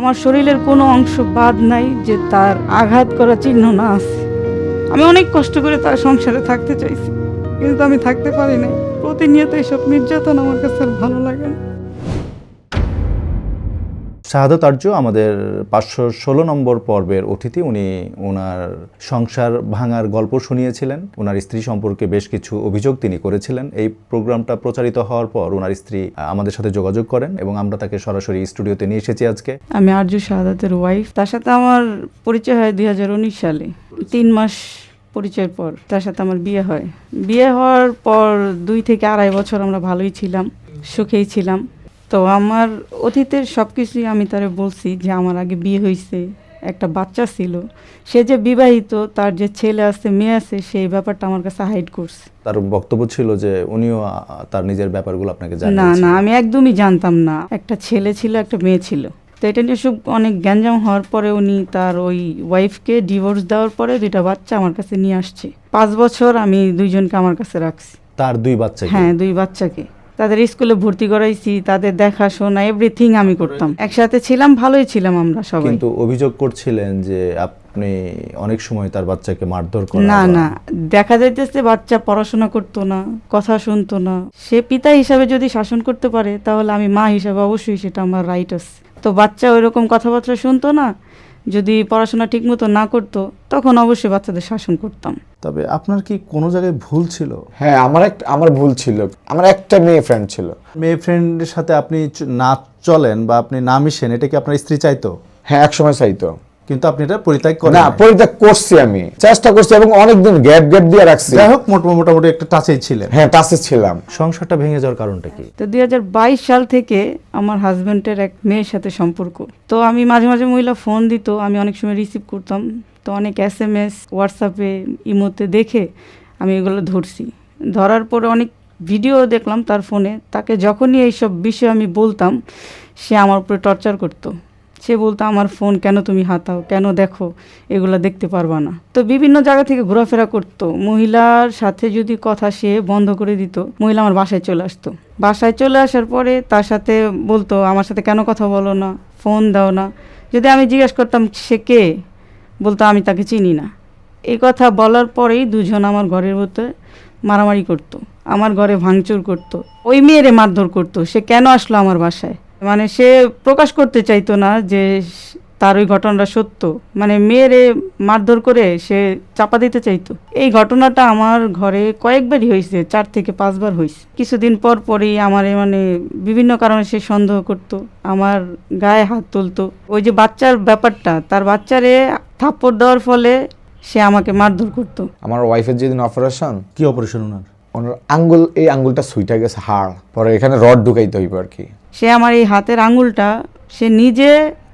আমার শরীরের কোনো অংশ বাদ নাই যে তার আঘাত করা চিহ্ন না আছে। আমি অনেক কষ্ট করে তার সংসারে থাকতে চাইছি, কিন্তু আমি থাকতে পারি নাই। প্রতিনিয়ত এইসব নির্যাতন আমার কাছে ভালো লাগে না। শাহাদত আর্য আমাদের পাঁচশো ষোলো নম্বর পর্বের অতিথি। উনি ওনার সংসার ভাঙার গল্প শুনিয়েছিলেন। ওনার স্ত্রী সম্পর্কে বেশ কিছু অভিযোগ তিনি করেছিলেন। এই প্রোগ্রামটা প্রচারিত হওয়ার পর ওনার স্ত্রী আমাদের সাথে যোগাযোগ করেন এবং আমরা তাকে সরাসরি স্টুডিওতে নিয়ে এসেছি আজকে। আমি আরজু শাহাদাতের ওয়াইফ তার সাথে আমার পরিচয় হয় দুই হাজার উনিশ সালে। তিন মাস পরিচয়ের পর তার সাথে আমার বিয়ে হয়। বিয়ে হওয়ার পর দুই থেকে আড়াই বছর আমরা ভালোই ছিলাম, সুখেই ছিলাম। তো আমার অতীতের সব কিছুই আমি তারে বলছি যে আমার আগে বিয়ে হয়েছে একটা বাচ্চা ছিল। সে যে বিবাহিত তার যে ছেলে আছে মেয়ে আছে সেই ব্যাপারটা আমার কাছে হাইড করছে। তার বক্তব্য ছিল যে উনিও তার নিজের ব্যাপারগুলো আপনাকে জানেন না না আমি একদমই জানতাম না। একটা ছেলে ছিল একটা মেয়ে ছিল। তো এটা নিয়ে সব অনেক গ্যাঞ্জাম হওয়ার পরে উনি তার ওই ওয়াইফকে ডিভোর্স দেওয়ার পরে দুইটা বাচ্চা আমার কাছে নিয়ে আসছে। পাঁচ বছর আমি দুইজনকে আমার কাছে রাখছি। তার দুই বাচ্চা হ্যাঁ দুই বাচ্চাকে। তাদের স্কুলে ভর্তি করাইছি তাদের দেখাশোনা এভরিথিং আমি করতাম। একসাথে ছিলাম ভালোই ছিলাম আমরা সবাই। কিন্তু অভিযোগ করছিলেন যে আপনি অনেক সময় তার বাচ্চাকে মারধর করেন না না দেখা যাইতেছে বাচ্চা পড়াশোনা করতো না কথা শুনতো না। সে পিতা হিসাবে যদি শাসন করতে পারে তাহলে আমি মা হিসাবে অবশ্যই সেটা আমার রাইট আছে। তো বাচ্চা ওই রকম কথাবার্তা শুনতো না যদি পড়াশোনা ঠিক মতো না করতো তখন অবশ্যই বাচ্চাদের শাসন করতাম। তবে আপনার কি কোনো জায়গায় ভুল ছিল? হ্যাঁ আমার একটা আমার ভুল ছিল। আমার একটা মেয়ে ফ্রেন্ড ছিল। মেয়ে ফ্রেন্ডের সাথে আপনি চ- না চলেন বা আপনি না মিশেন এটা কি আপনার স্ত্রী চাইতো? হ্যাঁ একসময় চাইতো। কিন্তু আপনি এটা পরিত্যাগ করেন না পরিত্যাগ করছি আমি। চেষ্টা করছি এবং অনেকদিন গ্যাপ গ্যাপ দিয়ে রাখছি। যাই হোক মোট- মোটামুটি একটা টাচেই ছিলেন। হ্যাঁ টাচে ছিলাম। সংসারটা ভেঙে যাওয়ার কারণটা কি? তো দু হাজার বাইশ সাল থেকে আমার হাজব্যান্ডের এক মেয়ের সাথে সম্পর্ক। তো আমি মাঝে মাঝে মহিলা ফোন দিত আমি অনেক সময় রিসিভ করতাম। তো অনেক এস এম এস হোয়াটসঅ্যাপে ইমোতে দেখে আমি এগুলো ধরছি। ধরার পরে অনেক ভিডিও দেখলাম তার ফোনে তাকে যখনই এইসব বিষয়ে আমি বলতাম সে আমার উপরে টর্চার করতো। সে বলতো আমার ফোন কেন তুমি হাতাও? কেন দেখো? এগুলো দেখতে পারবা না। তো বিভিন্ন জায়গা থেকে ঘোরাফেরা করতো। মহিলার সাথে যদি কথা সে বন্ধ করে দিত, মহিলা আমার বাসায় চলে আসতো। বাসায় চলে আসার পরে তার সাথে বলতো, আমার সাথে কেন কথা বলো না? ফোন দাও না। যদি আমি জিজ্ঞেস করতাম, সে কে? বলতো, আমি তাকে চিনি না। এই কথা বলার পরেই দুজন আমার ঘরের ভিতরে মারামারি করতো। আমার ঘরে ভাঙচুর করতো। ওই মেয়েরে মারধর করতো। সে কেন আসলো আমার বাসায়? মানে সে প্রকাশ করতে চাইতো না যে তার ওই ঘটনাটা সত্য। মানে মেয়েরে মারধর করে সে চাপা দিতে চাইতো। এই ঘটনাটা আমার ঘরে কয়েকবারই হয়েছে চার থেকে পাঁচবার হয়েছে। কিছুদিন পর পরেই আমার মানে বিভিন্ন কারণে সে সন্দেহ করতো আমার গায়ে হাত তুলতো। ওই যে বাচ্চার ব্যাপারটা তার বাচ্চারে থাপ্পড় দেওয়ার ফলে সে আমাকে মারধর করতো। আমার ওয়াইফের যেদিন অপারেশন কি অপারেশন ওনার? ওনার আঙ্গুল এই আঙ্গুলটা সুইটা গেছে হাড়। পরে এখানে রড ঢুকাইতে হইব আর কি। সে আমার এই হাতের আঙুলটা সে নিজে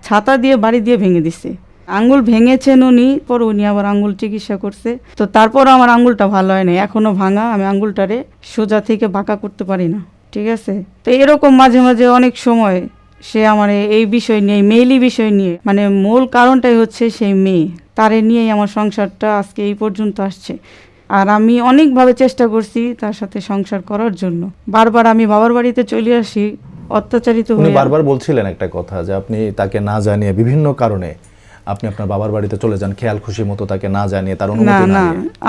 ছাতা দিয়ে বাড়ি দিয়ে ভেঙে দিছে। আঙ্গুল ভেঙেছেন উনি, পর উনি আবার আঙ্গুল চিকিৎসা করছে। তো তারপর আমার আঙ্গুলটা ভালো হয় না এখনও ভাঙা, আমি আঙ্গুলটারে সোজা থেকে বাঁকা করতে পারি না, ঠিক আছে? তো এরকম মাঝে মাঝে অনেক সময় সে আমার এই বিষয় নিয়ে মেইলি বিষয় নিয়ে মানে মূল কারণটাই হচ্ছে সেই মেয়ে, তারে নিয়েই আমার সংসারটা আজকে এই পর্যন্ত আসছে। আর আমি অনেকভাবে চেষ্টা করছি তার সাথে সংসার করার জন্য। বারবার আমি বাবার বাড়িতে চলে আসি অত্যাচারিত উনি বারবার বলছিলেন একটা কথা যে আপনি তাকে না জানিয়ে বিভিন্ন কারণে আপনি আপনার বাবার বাড়িতে চলে যান খেয়াল খুশি মতো তাকে না জানিয়ে তার অনুমতি না না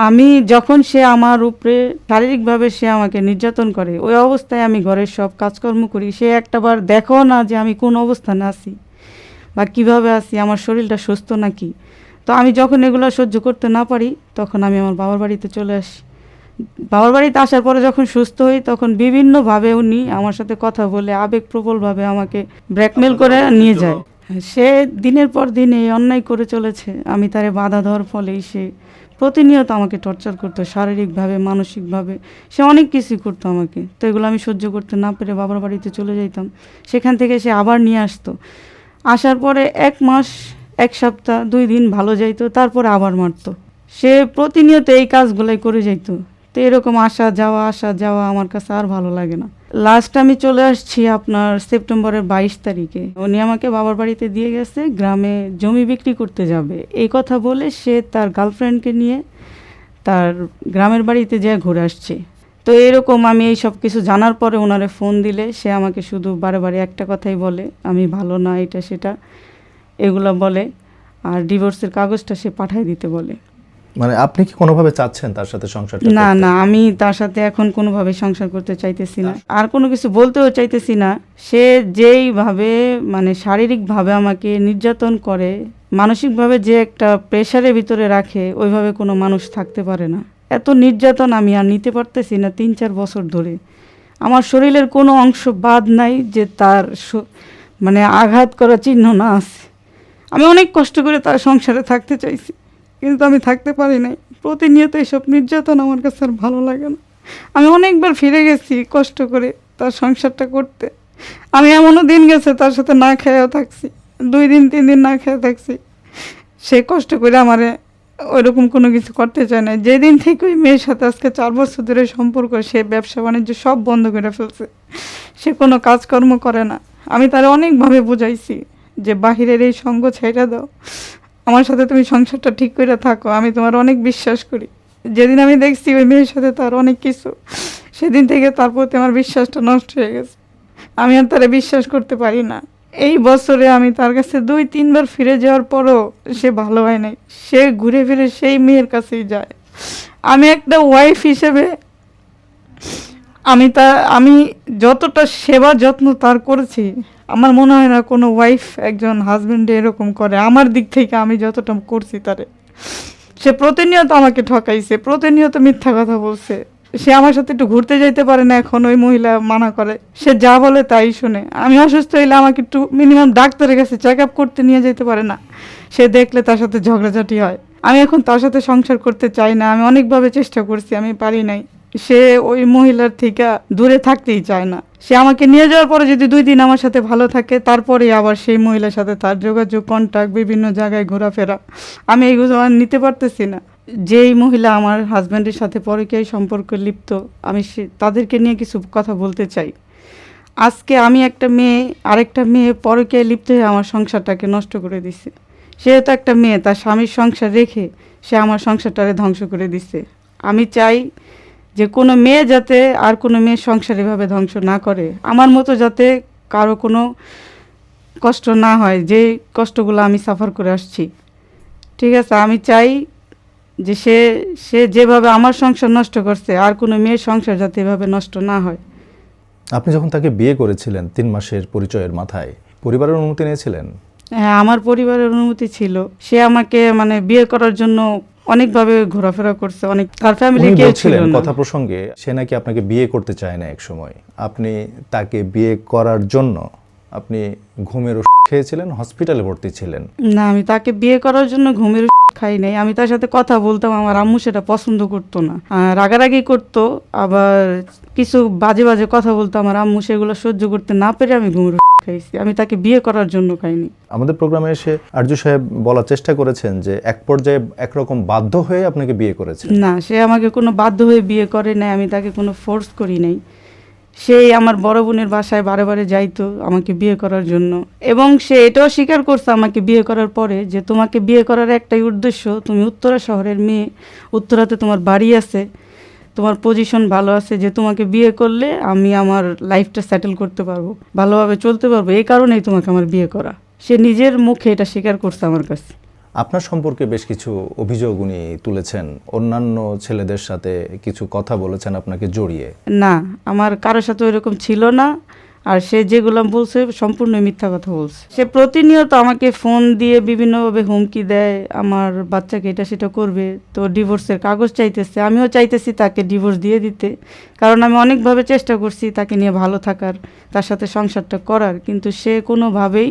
আমি যখন সে আমার উপরে শারীরিকভাবে সে আমাকে নির্যাতন করে ওই অবস্থায় আমি ঘরের সব কাজকর্ম করি। সে একটাবার দেখো না যে আমি কোন অবস্থানে আছি বা কীভাবে আছি আমার শরীরটা সুস্থ নাকি? তো আমি যখন এগুলো সহ্য করতে না পারি তখন আমি আমার বাবার বাড়িতে চলে আসি। বাবার বাড়িতে আসার পরে যখন সুস্থ হই তখন বিভিন্নভাবে উনি আমার সাথে কথা বলে আবেগপ্রবলভাবে আমাকে ব্ল্যাকমেল করে নিয়ে যায়। সে দিনের পর দিন এই অন্যায় করে চলেছে। আমি তারে বাধা দেওয়ার ফলেই সে প্রতিনিয়ত আমাকে টর্চার করতো শারীরিকভাবে মানসিকভাবে। সে অনেক কিছুই করতো আমাকে। তো এগুলো আমি সহ্য করতে না পেরে বাবার বাড়িতে চলে যাইতাম। সেখান থেকে সে আবার নিয়ে আসতো। আসার পরে এক মাস এক সপ্তাহ দুই দিন ভালো যাইতো তারপরে আবার মারতো। সে প্রতিনিয়ত এই কাজগুলাই করে যাইতো। তো এরকম আসা যাওয়া আসা যাওয়া আমার কাছে আর ভালো লাগে না। লাস্ট আমি চলে আসছি আপনার সেপ্টেম্বরের বাইশ তারিখে। উনি আমাকে বাবার বাড়িতে দিয়ে গেছে, গ্রামে জমি বিক্রি করতে যাবে। এই কথা বলে সে তার গার্লফ্রেন্ডকে নিয়ে তার গ্রামের বাড়িতে যেয়ে ঘুরে আসছে। তো এরকম আমি এই সব কিছু জানার পরে ওনারে ফোন দিলে সে আমাকে শুধু বারে বারে একটা কথাই বলে, আমি ভালো না, এটা সেটা, এগুলো বলে, আর ডিভোর্সের কাগজটা সে পাঠাই দিতে বলে। মানে আপনি কি কোনোভাবে চাচ্ছেন তার সাথে সংসার না না আমি তার সাথে এখন কোনোভাবে সংসার করতে চাইতেছি না। আর কোনো কিছু বলতেও চাইতেছি না। সে যেইভাবে মানে শারীরিকভাবে আমাকে নির্যাতন করে মানসিকভাবে যে একটা প্রেশারের ভিতরে রাখে ওইভাবে কোনো মানুষ থাকতে পারে না। এত নির্যাতন আমি আর নিতে পারতেছি না তিন চার বছর ধরে। আমার শরীরের কোনো অংশ বাদ নাই যে তার মানে আঘাত করা চিহ্ন না আছে। আমি অনেক কষ্ট করে তার সংসারে থাকতে চাইছি। কিন্তু আমি থাকতে পারি নাই। প্রতিনিয়ত এইসব নির্যাতন আমার কাছে আর ভালো লাগে না। আমি অনেকবার ফিরে গেছি কষ্ট করে তার সংসারটা করতে। আমি এমনও দিন গেছে তার সাথে না খেয়েও থাকছি। দুই দিন, তিন দিন না খেয়ে থাকছি। সে কষ্ট করে আমারে ওইরকম কোনো কিছু করতে চায় না যেদিন থেকে ওই মেয়ের সাথে আজকে চার বছর ধরে সম্পর্ক, সে ব্যবসা বাণিজ্য সব বন্ধ করে ফেলছে। সে কোনো কাজকর্ম করে না। আমি তার অনেকভাবে বুঝাইছি যে বাহিরের এই সঙ্গ ছেড়ে দাও। আমার সাথে তুমি সংসারটা ঠিক করে থাকো, আমি তোমার অনেক বিশ্বাস করি। যেদিন আমি দেখছি ওই মেয়ের সাথে তার অনেক কিছু, সেদিন থেকে তার প্রতি আমার বিশ্বাসটা নষ্ট হয়ে গেছে। আমি আর তারা বিশ্বাস করতে পারি না। এই বছরে আমি তার কাছে দুই, তিনবার ফিরে যাওয়ার পরও সে ভালো হয় নাই। সে ঘুরে ফিরে সেই মেয়ের কাছেই যায়। আমি একটা ওয়াইফ হিসেবে আমি তা, আমি যতটা সেবা যত্ন তার করেছি, আমার মনে হয় না কোনো ওয়াইফ একজন হাজবেন্ডে এরকম করে। আমার দিক থেকে আমি যতটা করছি তারে। সে প্রতিনিয়ত আমাকে ঠকাইছে, প্রতিনিয়ত মিথ্যা কথা বলছে। সে আমার সাথে একটু ঘুরতে যাইতে পারে না এখন, ওই মহিলা মানা করে। সে যা বলে তাই শুনে। আমি অসুস্থ হইলে আমাকে একটু মিনিমাম ডাক্তারের কাছে চেক আপ করতে নিয়ে যেতে পারে না। সে দেখলে তার সাথে ঝগড়াঝাটি হয়। আমি এখন তার সাথে সংসার করতে চাই না। আমি অনেকভাবে চেষ্টা করছি, আমি পারি নাই। সে ওই মহিলার থেকে দূরে থাকতেই চায় না। সে আমাকে নিয়ে যাওয়ার পরে যদি দুই দিন আমার সাথে ভালো থাকে তারপরে আবার সেই মহিলার সাথে তার যোগাযোগ কন্ট্যাক্ট বিভিন্ন জায়গায় ঘোরাফেরা। আমি এইগুলো আর নিতে পারতেছি না। যেই মহিলা আমার হাজব্যান্ডের সাথে পরকীয়ায় সম্পর্কে লিপ্ত, আমি সে, তাদেরকে নিয়ে কিছু কথা বলতে চাই। আজকে আমি একটা মেয়ে, আরেকটা মেয়ে পরকীয়ায় লিপ্ত হয়ে আমার সংসারটাকে নষ্ট করে দিছে। সে তো একটা মেয়ে, তার স্বামীর সংসার রেখে সে আমার সংসারটারে ধ্বংস করে দিছে। আমি চাই যে কোনো মেয়ে যাতে আর কোনো মেয়ের সংসার এভাবে ধ্বংস না করে আমার মতো যাতে কারও কোনো কষ্ট না হয় যে কষ্টগুলো আমি সাফার করে আসছি। ঠিক আছে আমি চাই যে সে সে যেভাবে আমার সংসার নষ্ট করছে আর কোনো মেয়ের সংসার যাতে এভাবে নষ্ট না হয়। আপনি যখন তাকে বিয়ে করেছিলেন তিন মাসের পরিচয়ের মাথায় পরিবারের অনুমতি নিয়েছিলেন? হ্যাঁ আমার পরিবারের অনুমতি ছিল। সে আমাকে মানে বিয়ে করার জন্য অনেকভাবে ঘোরাফেরা করছে অনেক তার ফ্যামিলি কেউ ছিল না। কথা প্রসঙ্গে সে নাকি আপনাকে বিয়ে করতে চায় না এক সময় আপনি তাকে বিয়ে করার জন্য আপনি ঘুমের ওষুধ খেয়েছিলেন হসপিটালে ভর্তি ছিলেন? না আমি তাকে বিয়ে করার জন্য ঘুমের খাই নাই। আমি তার সাথে কথা বলতাম আমার আম্মু সেটা পছন্দ করতো না। রাগারাগি করতো আবার কিছু বাজে বাজে কথা বলতো আমার আম্মু সেগুলো সহ্য করতে না পেরে আমি ঘুমের খাইছি। আমি তাকে বিয়ে করার জন্য খাইনি আমাদের প্রোগ্রামে এসে আরজু সাহেব বলার চেষ্টা করেছেন যে এক পর্যায়ে একরকম বাধ্য হয়ে আপনাকে বিয়ে করেছেন। না সে আমাকে কোনো বাধ্য হয়ে বিয়ে করে নাই আমি তাকে কোনো ফোর্স করি নাই। সেই আমার বড় বোনের বাসায় বারে বারে যাইতো আমাকে বিয়ে করার জন্য। এবং সে এটাও স্বীকার করছে আমাকে বিয়ে করার পরে যে তোমাকে বিয়ে করার একটাই উদ্দেশ্য তুমি উত্তরা শহরের মেয়ে উত্তরাতে তোমার বাড়ি আছে তোমার পজিশন ভালো আছে যে তোমাকে বিয়ে করলে আমি আমার লাইফটা সেটেল করতে পারব ভালোভাবে চলতে পারব এই কারণেই তোমাকে আমার বিয়ে করা। সে নিজের মুখে এটা স্বীকার করছে আমার কাছে। আপনার সম্পর্কে বেশ কিছু অভিযোগ উনি তুলেছেন। অন্যান্য ছেলেদের সাথে কিছু কথা বলেছেন আপনাকে জড়িয়ে। না আমার কারোর সাথে ওইরকম ছিল না। আর সে যেগুলো বলছে সম্পূর্ণ মিথ্যা কথা বলছে। সে প্রতিনিয়ত আমাকে ফোন দিয়ে বিভিন্নভাবে হুমকি দেয়, আমার বাচ্চাকে এটা সেটা করবে, তো ডিভোর্সের কাগজ চাইতেছে, আমিও চাইতেছি তাকে ডিভোর্স দিয়ে দিতে, কারণ আমি অনেকভাবে চেষ্টা করছি তাকে নিয়ে ভালো থাকার, তার সাথে সংসারটা করার, কিন্তু সে কোনোভাবেই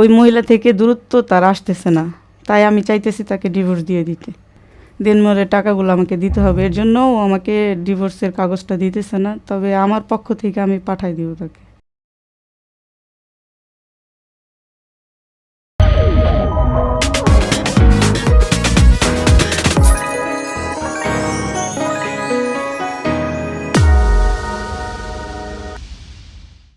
ওই মহিলা থেকে দূরত্ব তার আসতেছে না। তাই আমি চাইতেছি তাকে ডিভোর্স দিয়ে দিতে। দিনমরে টাকাগুলো আমাকে দিতে হবে, এর জন্য ও আমাকে ডিভোর্সের কাগজটা দিতেছে না, তবে আমার পক্ষ থেকে আমি পাঠাই দিব তাকে।